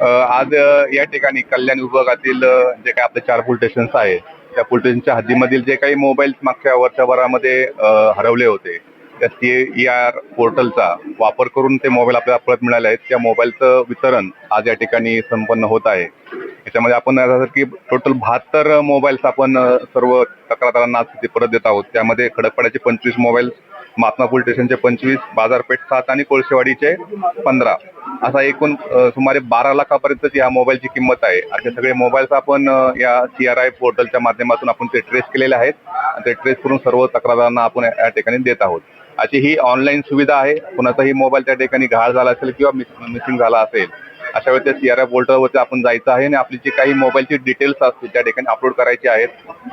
आज या ठिकाणी कल्याण विभागातील जे काही आपले चार पोलीस स्टेशन्स आहेत त्या पोलीस स्टेशनच्या हद्दीमधील जे काही मोबाईल मागच्या वर्षभरामध्ये हरवले होते त्या सी आर पोर्टलचा वापर करून ते मोबाईल आपल्याला परत मिळाले आहेत. त्या मोबाईलचं वितरण आज या ठिकाणी संपन्न होत आहे. याच्यामध्ये आपण की टोटल बहात्तर मोबाईल्स आपण सर्व तक्रारदारांना आज परत देत आहोत. त्यामध्ये खडकपाड्याचे पंचवीस मोबाईल महात्मा पोलीस स्टेशनचे पंचवीस बाजारपेठ सात आणि कोळशेवाडीचे पंधरा. असा एकूण सुमारे बारा लाखापर्यंतची या मोबाईलची किंमत आहे. असे सगळे मोबाईल्स आपण या सी आर आय पोर्टलच्या माध्यमातून आपण ते ट्रेस केलेले आहेत. आणि ते ट्रेस करून सर्व तक्रारांना आपण या ठिकाणी देत आहोत. अशी ही ऑनलाईन सुविधा आहे. कुणाचाही मोबाईल त्या ठिकाणी घाळ झाला असेल किंवा मिसिंग झाला असेल अशा वेळेस त्या सी आर पोर्टलवरती आपण जायचं आहे आणि आपली जी काही मोबाईलची डिटेल्स असतील त्या ठिकाणी अपलोड करायची आहेत.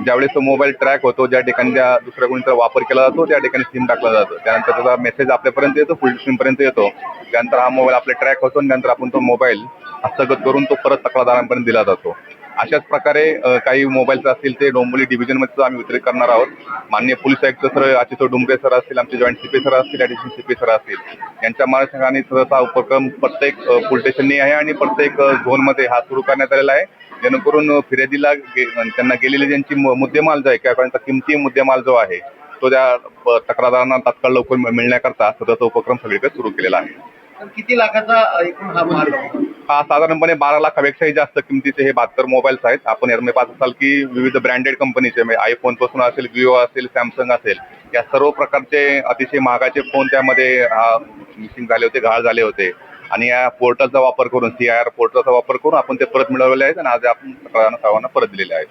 ज्यावेळेस तो मोबाईल ट्रॅक होतो ज्या ठिकाणी त्या दुसऱ्या कोणीचा वापर केला जातो त्या ठिकाणी सिम टाकला जातो. त्यानंतर त्याचा मेसेज आपल्यापर्यंत येतो फुल पर्यंत येतो. त्यानंतर हा मोबाईल आपला ट्रॅक होतो आणि नंतर आपण तो मोबाईल हस्तगत करून तो परत तक्रारदारांपर्यंत दिला जातो. अशाच प्रकारे काही मोबाईल्स असतील ते डोंबिवली डिव्हिजनमध्ये आम्ही वितरित करणार आहोत. माननीय पोलीस आयुक्त सर आचितो डुंबरे सर असतील आमचे जॉईंट सीपी सर असतील ॲडिशनल सीपी सर असतील. यांच्या मार्गदर्शनाने सहसा उपक्रम प्रत्येक पोलीस स्टेशननी आहे आणि प्रत्येक झोनमध्ये हा सुरू करण्यात आलेला आहे. जेणेकरून फिर्यादीला गे- त्यांना गेलेली ज्यांची मुद्देमाल जो आहे किंवा त्यांचा किमती मुद्देमाल जो आहे तो त्या तक्रारदारांना तात्काळ लवकर मिळण्याकरता सदरचा उपक्रम सगळीकडे सुरू केलेला आहे. किती लाखाचा एकूण हा माल आहे? हा साधारणपणे बारा लाखापेक्षाही जास्त किमतीचे हे बहात्तर मोबाईल्स आहेत. आपण यामध्ये पाहत असाल की विविध ब्रँडेड कंपनीचे म्हणजे आयफोनपासून असेल विवो असेल सॅमसंग असेल या सर्व प्रकारचे अतिशय महागाचे फोन त्यामध्ये मिसिंग झाले होते घाळ झाले होते. आणि या पोर्टलचा वापर करून सी आय आर पोर्टलचा वापर करून आपण ते परत मिळवलेले आहेत आणि आज आपण सर्वांना परत दिलेले आहेत.